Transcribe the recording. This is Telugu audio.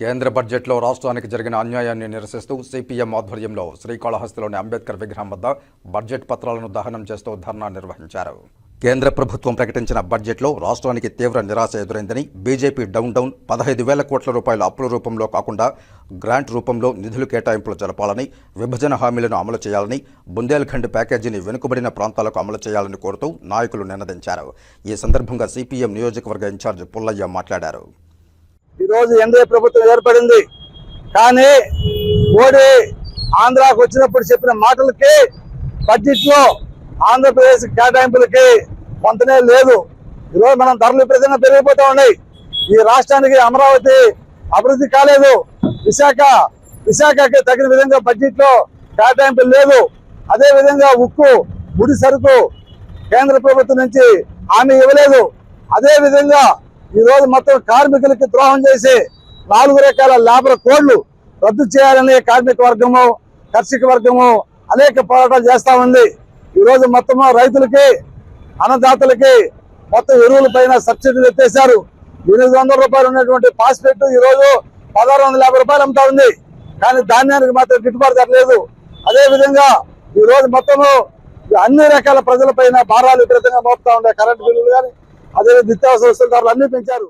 కేంద్ర బడ్జెట్లో రాష్ట్రానికి జరిగిన అన్యాయాన్ని నిరసిస్తూ సిపిఎం ఆధ్వర్యంలో శ్రీకాళహస్తిలోని అంబేద్కర్ విగ్రహం వద్ద బడ్జెట్ పత్రాలను దహనం చేస్తూ ధర్నా నిర్వహించారు. కేంద్ర ప్రభుత్వం ప్రకటించిన బడ్జెట్లో రాష్ట్రానికి తీవ్ర నిరాశ ఎదురైందని బీజేపీ డౌన్ డౌన్ పదహైదు వేల కోట్ల రూపాయల అప్పుల రూపంలో కాకుండా గ్రాంట్ రూపంలో నిధులు కేటాయింపులు జరపాలని విభజన హామీలను అమలు చేయాలని బుందేల్ఖండ్ ప్యాకేజీని వెనుకబడిన ప్రాంతాలకు అమలు చేయాలని కోరుతూ నాయకులు నినదించారు. ఈ సందర్భంగా సిపిఎం నియోజకవర్గ ఇన్ఛార్జ్ పుల్లయ్య మాట్లాడారు. ఈ రోజు ఎన్డీఏ ప్రభుత్వం ఏర్పడింది. కానీ మోడీ ఆంధ్రాకు వచ్చినప్పుడు చెప్పిన మాటలకి బడ్జెట్లో ఆంధ్రప్రదేశ్ కేటాయింపులకి పొంతనే లేదు. ఈరోజు మనం ధరలు విపరీతంగా పెరిగిపోతూ ఉన్నాయి. ఈ రాష్ట్రానికి అమరావతి అభివృద్ధి కాలేదు. విశాఖ విశాఖకి తగిన విధంగా బడ్జెట్లో కేటాయింపులు లేదు. అదే విధంగా ఉక్కు ముడి సరుకు కేంద్ర ప్రభుత్వం నుంచి హామీ ఇవ్వలేదు. అదే విధంగా ఈ రోజు మొత్తం కార్మికులకి ద్రోహం చేసి నాలుగు రకాల లేబర్ కోడ్లు రద్దు చేయాలని కార్మిక వర్గము కర్షక వర్గము అనేక పోరాటాలు చేస్తా ఉంది. ఈ రోజు మొత్తము రైతులకి అన్నదాతలకి మొత్తం ఎరువుల పైన సబ్సిడీలు ఎత్తేసారు ఎనిమిది వందల రూపాయలు ఉన్నటువంటి పాస్పెట్ ఈ రోజు పదహారు వందల యాభై రూపాయలు అమ్ముతా ఉంది. కానీ ధాన్యానికి మాత్రం గిట్టుబాటు ధరలేదు అదేవిధంగా అదే విధంగా ఈ రోజు మొత్తము అన్ని రకాల ప్రజల పైన భారాలు విపరీతంగా మోపుతా ఉండే కరెంటు బిల్లులు కానీ అదే నిత్యావసర వస్తువుల ధరలు అన్ని పెంచారు.